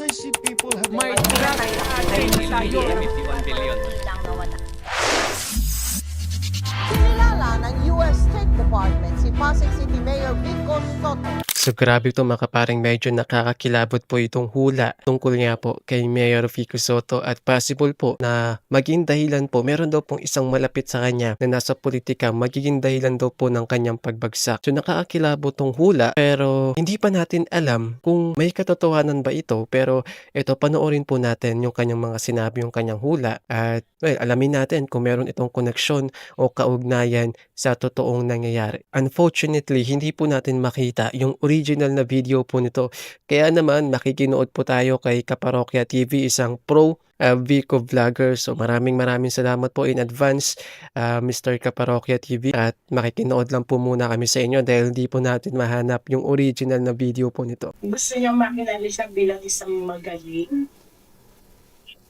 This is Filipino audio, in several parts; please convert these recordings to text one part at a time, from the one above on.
I see people have May drug addict tayo. 51 billion. Kinilala ng US State Department si Pasig City Mayor Vico Soto So grabe ito mga kaparing medyo nakakakilabot po itong hula tungkol nga po kay Mayor Fico Soto at possible po na maging dahilan po meron daw pong isang malapit sa kanya na nasa politika magiging dahilan daw po ng kanyang pagbagsak. So nakakakilabot tong hula pero hindi pa natin alam kung may katotohanan ba ito pero ito panoorin po natin yung kanyang mga sinabi yung kanyang hula at well, alamin natin kung meron itong koneksyon o kaugnayan sa totoong nangyayari. Unfortunately, hindi po natin makita yung original na video po nito. Kaya naman, makikinood po tayo kay Kaparokya TV, isang pro uh, Vico vlogger. So maraming maraming salamat po in advance, uh, Mr. Kaparokya TV. At makikinood lang po muna kami sa inyo dahil hindi po natin mahanap yung original na video po nito. gusto niya makilala siya bilang isang magaling,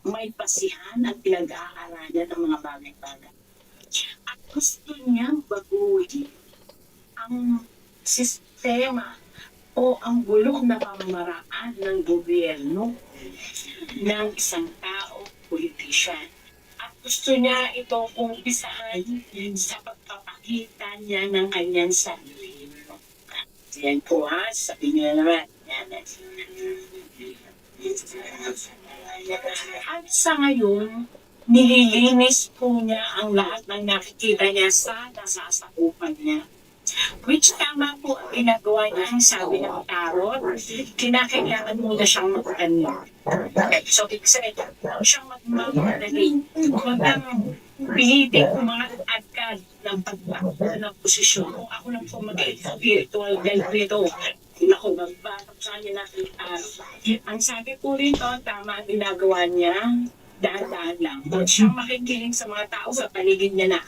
may pasihan at pinag-aaralan ng mga bagay-bagay. At gusto niyang baguhin ang sistema o ang bulok na pamamaraan ng gobyerno ng isang tao, politician. At gusto niya itong umpisahan sa pagpapakita niya ng kanyang sarili. Yan po ha, sabi niya naman. Yan. At sa ngayon, nililinis po niya ang lahat ng nakikita niya sa nasasakupan niya. Which tama po ang ginagawa niya, ang sabi ng tarot, kinakailangan muna siyang magtanong. So, sabihin, huwag siyang magmamadali. Huwag kang pilitin kung mga agad ng pagbago ng posisyon. Kung ako lang po mag-spiritual guide rito, ako, magbatak sa kanya na Ang sabi po rito, tama ang ginagawa niya, dahan-dahan lang. Huwag siyang makikinig sa mga tao sa paligid niya na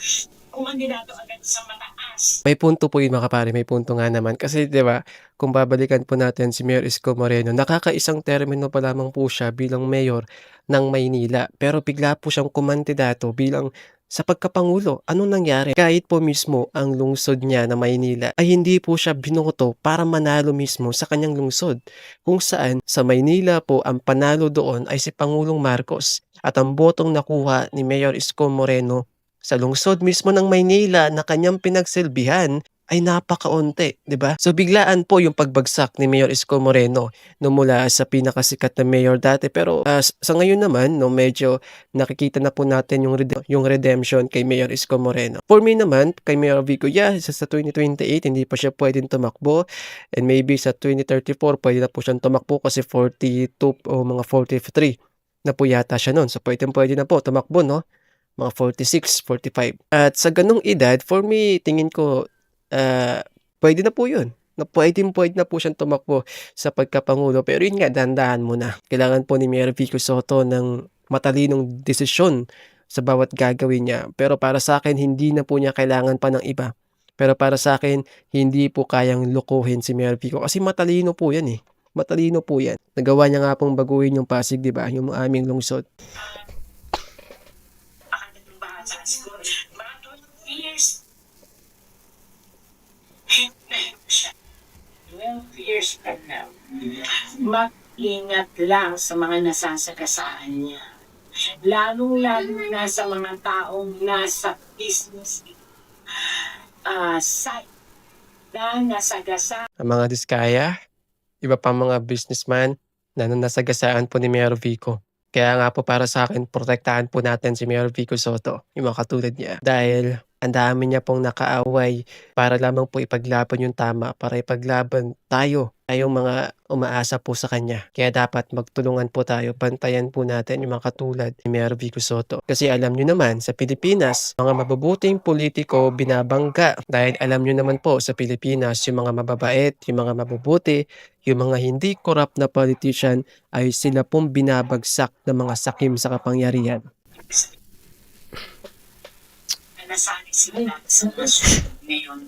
kung ang agad sa mataas, May punto po yun mga kapare, may punto nga naman. Kasi 'di ba, kung babalikan po natin si Mayor Isko Moreno, nakakaisang termino pa lamang po siya bilang mayor ng Maynila. Pero bigla po siyang kumandidato bilang sa pagkapangulo. Anong nangyari? Kahit po mismo ang lungsod niya na Maynila ay hindi po siya binoto para manalo mismo sa kanyang lungsod. Kung saan sa Maynila po ang panalo doon ay si Pangulong Marcos at ang botong nakuha ni Mayor Isko Moreno sa lungsod mismo ng Maynila na kanyang pinagsilbihan ay napakaunti, 'di ba? So biglaan po yung pagbagsak ni Mayor Isko Moreno no mula sa pinakasikat na mayor dati pero ah, sa ngayon naman no medyo nakikita na po natin yung rede- yung redemption kay Mayor Isko Moreno. For me naman kay Mayor Vico, yeah, sa, sa 2028 hindi pa siya pwedeng tumakbo and maybe sa 2034 pwede na po siyang tumakbo kasi 42 o mga 43 na po yata siya noon. So pwede pwede na po tumakbo no mga 46, 45. At sa ganong edad, for me, tingin ko, ah, pwede na po yun. Na pwede, pwede na po siyang tumakbo sa pagkapangulo. Pero yun nga, dandahan mo na. Kailangan po ni Mayor Vico Soto ng matalinong desisyon sa bawat gagawin niya. Pero para sa akin, hindi na po niya kailangan pa ng iba. Pero para sa akin, hindi po kayang lokohin si Mayor Vico. Kasi matalino po yan eh. Matalino po yan. Nagawa niya nga pong baguhin yung Pasig, di ba? Yung aming lungsod. Siguro. Mga 12 years, hintayin mo siya. 12 years from now, mag-ingat lang sa mga nasasagasaan niya. Lalong-lalo na sa mga taong nasa business uh, side na nasagasa ang mga diskaya, iba pang mga businessman na nasagasaan po ni Mayor Vico. Kaya nga po para sa akin, protektahan po natin si Mayor Vico Soto, yung mga katulad niya. Dahil ang dami niya pong nakaaway para lamang po ipaglaban yung tama, para ipaglaban tayo, tayong mga umaasa po sa kanya. Kaya dapat magtulungan po tayo, bantayan po natin yung mga katulad ni Mayor Vico Soto. Kasi alam nyo naman, sa Pilipinas, mga mabubuting politiko binabangga. Dahil alam nyo naman po, sa Pilipinas, yung mga mababait, yung mga mabubuti, yung mga hindi corrupt na politician ay sila pong binabagsak ng mga sakim sa kapangyarihan. Na nasanay sila sa posisyon ngayon.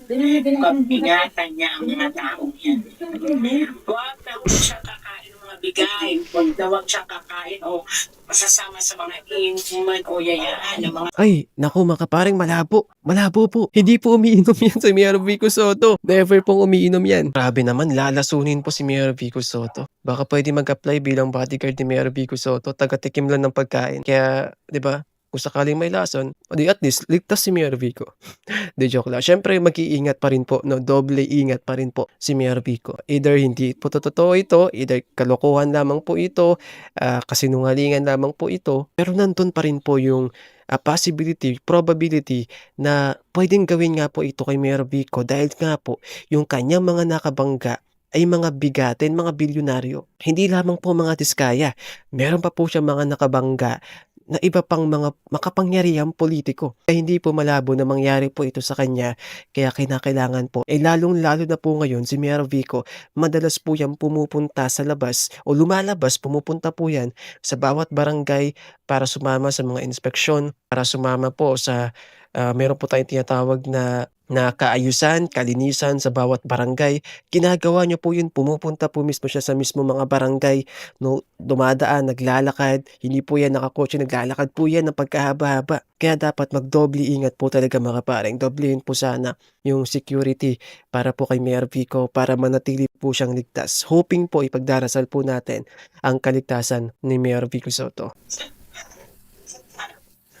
Pag ingatan niya ang mga taong yan. Huwag na huwag siya kakain ng mga ibigay, na huwag siya kakain o masasama sa mga inuman o yayaan ng mga Ay, naku mga kaparing malabo. Malabo po. Hindi po umiinom yan si Mayor Vico Soto. Never pong umiinom yan. Grabe naman, lalasunin po si Mayor Vico Soto. Baka pwede mag-apply bilang bodyguard ni Mayor Vico Soto. Taga-tikim lang ng pagkain. Kaya, di ba, kung sakaling may lason, o di at least, ligtas si Mayor Vico. di joke lang. Siyempre, mag-iingat pa rin po, no? Doble ingat pa rin po si Mayor Vico. Either hindi po totoo ito, either kalokohan lamang po ito, ah, kasinungalingan lamang po ito, pero nandun pa rin po yung a possibility, probability na pwedeng gawin nga po ito kay Mayor Vico dahil nga po yung kanyang mga nakabangga ay mga bigatin, mga bilyonaryo. Hindi lamang po mga diskaya. Meron pa po siya mga nakabangga na iba pang mga makapangyarihang politiko. Ay hindi po malabo na mangyari po ito sa kanya kaya kinakailangan po. Eh lalong lalo na po ngayon si Mayor Vico, madalas po yan pumupunta sa labas o lumalabas, pumupunta po yan sa bawat barangay para sumama sa mga inspeksyon, para sumama po sa ah, meron po tayong tinatawag na na kaayusan, kalinisan sa bawat barangay. Ginagawa niya po yun, pumupunta po mismo siya sa mismo mga barangay, no, dumadaan, naglalakad, hindi po yan nakakotse, naglalakad po yan ng pagkahaba-haba. Kaya dapat magdoble ingat po talaga mga pareng, doblehin po sana yung security para po kay Mayor Vico para manatili po siyang ligtas. Hoping po ipagdarasal po natin ang kaligtasan ni Mayor Vico Soto.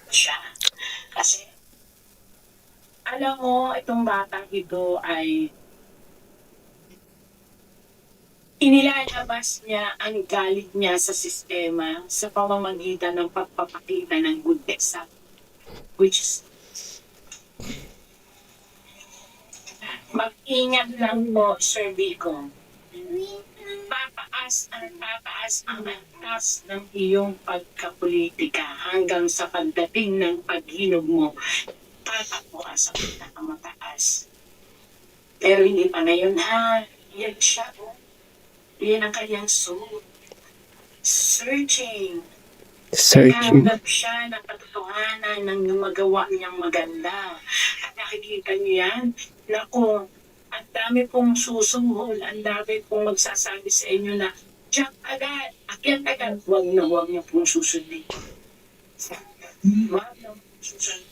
siya. Alam mo, itong batang ito ay inilalabas niya ang galit niya sa sistema sa pamamagitan ng pagpapakita ng good example. Which is, mag-ingat lang mo, Sir Vico. Tataas ang tataas ang antas ng iyong pagkapolitika hanggang sa pagdating ng paghinog mo, tatakbo ka sa pinakamataas. Pero hindi pa ngayon ha. Yan siya. Oh. Yan ang kanyang suit. Searching. Naghahanap siya ng katotohanan ng magawa niyang maganda. At nakikita niyo yan. Naku, ang dami pong susuhol, ang dami pong magsasabi sa inyo na Jack agad, akyat agad. Huwag na huwag niyo pong susundin. Huwag na pong susundin.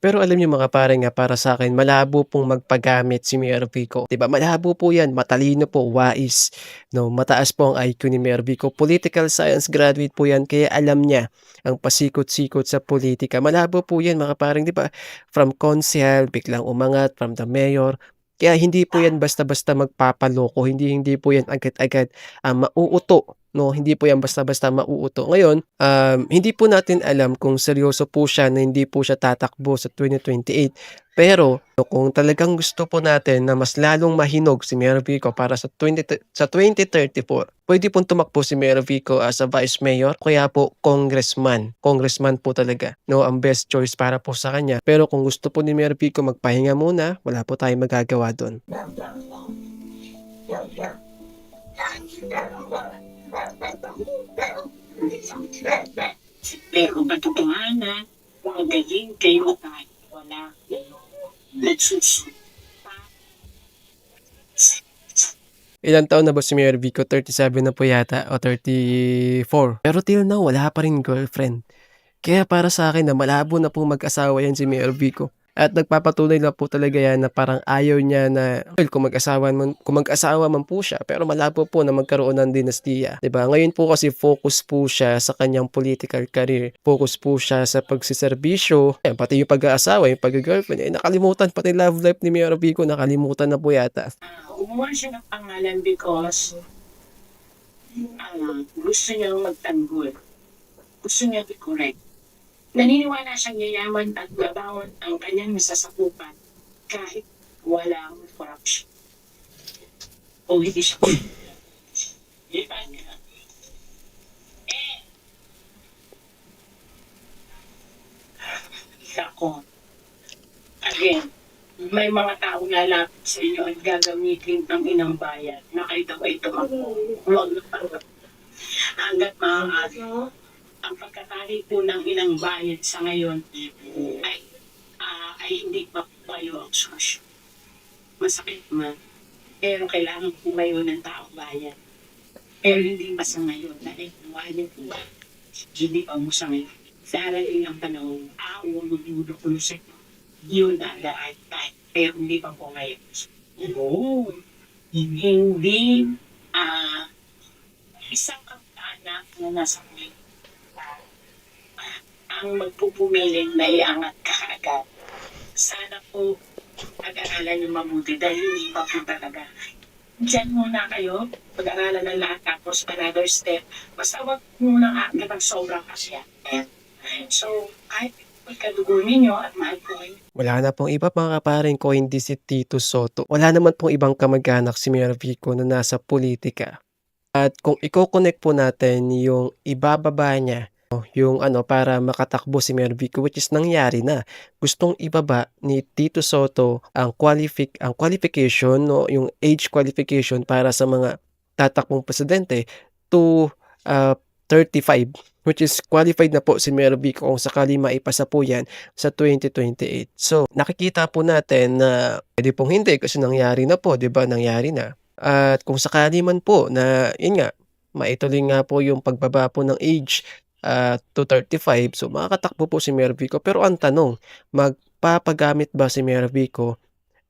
Pero alam niyo mga pare nga para sa akin malabo pong magpagamit si Mayor Vico. 'Di ba? Malabo po 'yan, matalino po, wais. No, mataas po ang IQ ni Mayor Vico. Political science graduate po 'yan kaya alam niya ang pasikot-sikot sa politika. Malabo po 'yan mga pareng 'di ba? From konsehal, biglang umangat from the mayor. Kaya hindi po 'yan basta-basta magpapaloko, hindi hindi po 'yan agad-agad ah, mauuto no hindi po yan basta-basta mauuto. Ngayon, um, hindi po natin alam kung seryoso po siya na hindi po siya tatakbo sa 2028. Pero kung talagang gusto po natin na mas lalong mahinog si Mayor Vico para sa 20, sa 2034, pwede pong tumakbo si Mayor Vico as a vice mayor, kaya po congressman. Congressman po talaga. No, ang best choice para po sa kanya. Pero kung gusto po ni Mayor Vico magpahinga muna, wala po tayong magagawa doon. Pero katotohanan, magaling kayo tayo. Wala kayo. Ilang taon na ba si Mayor Vico? 37 na po yata o 34. Pero till now, wala pa rin girlfriend. Kaya para sa akin na malabo na po mag-asawa yan si Mayor Vico. At nagpapatunay na po talaga yan na parang ayaw niya na well, kung mag-asawa man, kung mag-asawa man po siya pero malabo po na magkaroon ng dinastiya. 'Di ba? Ngayon po kasi focus po siya sa kanyang political career. Focus po siya sa pagsiservisyo. Ayan, pati yung pag-aasawa, yung pag-girlfriend. Eh, nakalimutan pati love life ni Mayor Vico, nakalimutan na po yata. Umuha siya ng pangalan because ah, gusto niya magtanggol. Gusto niya i-correct. Naniniwala siyang yayaman at babawon ang kanyang nasasakupan kahit walang corruption. O hindi siya. Di ba? Eh, Ako. Again, may mga tao lalapit sa inyo at gagamitin ng inang bayan na kayo daw ay tumakbo. Huwag na panggap. Hanggat maaari, ang pagkatali po ng inang bayan sa ngayon ay, ah, ay hindi pa po kayo ang solusyon. Masakit man. Pero kailangan po kayo ng tao bayan. Pero hindi pa sa ngayon. Dahil buwanin po? Hindi pa mo sa ngayon. Darating ang panahon, aawang magulo ko sa yun na lahat tayo. Pero hindi pa po ngayon. Oo. Hindi ah isang kamag-anak na nasa ang magpupumiling na iangat ka agad. Sana po pag-aralan niyo mabuti dahil hindi pa po talaga. Diyan muna kayo, pag-aralan ng lahat tapos another step. Basta wag muna agad ang sobrang kasya. So, kahit pagkadugo ninyo at mahal ko kayo, Wala na pong iba mga kaparing ko hindi si Tito Soto. Wala naman pong ibang kamag-anak si Mayor Vico na nasa politika. At kung i-connect po natin yung ibababa niya, yung ano para makatakbo si Mayor Vico which is nangyari na. Gustong ibaba ni Tito Soto ang qualific ang qualification no yung age qualification para sa mga tatakbong presidente to uh, 35 which is qualified na po si Mayor Vico kung sakali maipasa po yan sa 2028. So, nakikita po natin na pwede pong hindi kasi nangyari na po, 'di ba? Nangyari na. At kung sakali man po na yun nga, maituloy nga po yung pagbaba po ng age ah, to 35, so makakatakbo po si Mayor Vico. Pero ang tanong, magpapagamit ba si Mayor Vico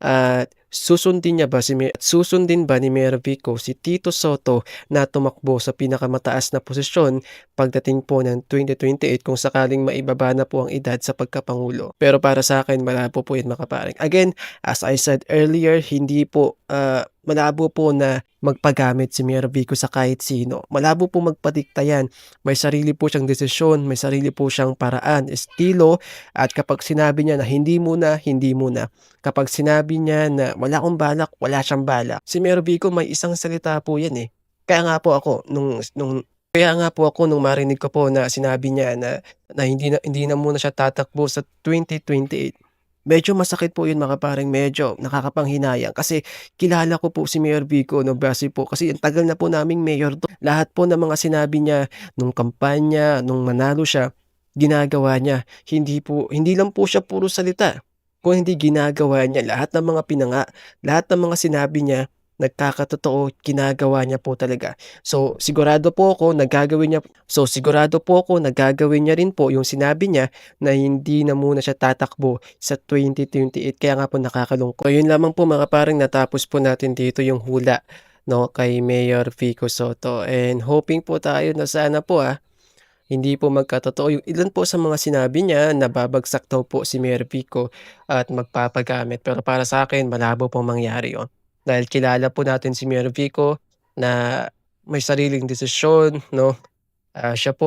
at susundin niya ba si Mayor, susundin ba ni Mayor Vico si Tito Soto na tumakbo sa pinakamataas na posisyon pagdating po ng 2028 kung sakaling maibaba na po ang edad sa pagkapangulo. Pero para sa akin, malabo po yun makaparing. Again, as I said earlier, hindi po ah, malabo po na magpagamit si Mayor Vico sa kahit sino. Malabo po magpadikta yan. May sarili po siyang desisyon, may sarili po siyang paraan, estilo, at kapag sinabi niya na hindi muna, hindi muna. Kapag sinabi niya na wala akong balak, wala siyang balak. Si Mayor Vico may isang salita po yan eh. Kaya nga po ako, nung, nung kaya nga po ako nung marinig ko po na sinabi niya na, na hindi na hindi na muna siya tatakbo sa 2028. Medyo masakit po yun mga pareng medyo nakakapanghinayang kasi kilala ko po si Mayor Vico no base po kasi ang tagal na po naming mayor to. Lahat po ng mga sinabi niya nung kampanya, nung manalo siya, ginagawa niya. Hindi po hindi lang po siya puro salita. Kung hindi ginagawa niya lahat ng mga pinanga, lahat ng mga sinabi niya nagkakatotoo, ginagawa niya po talaga. So, sigurado po ako nagagawin niya So, sigurado po ako nagagawin niya rin po yung sinabi niya na hindi na muna siya tatakbo sa 2028 kaya nga po nakakalungkot. So, yun lamang po mga parang natapos po natin dito yung hula no kay Mayor Vico Soto and hoping po tayo na sana po ah hindi po magkatotoo yung ilan po sa mga sinabi niya na babagsak daw po si Mayor Vico at magpapagamit pero para sa akin malabo pong mangyari yon dahil kilala po natin si Mayor Vico na may sariling desisyon no? Ah, siya po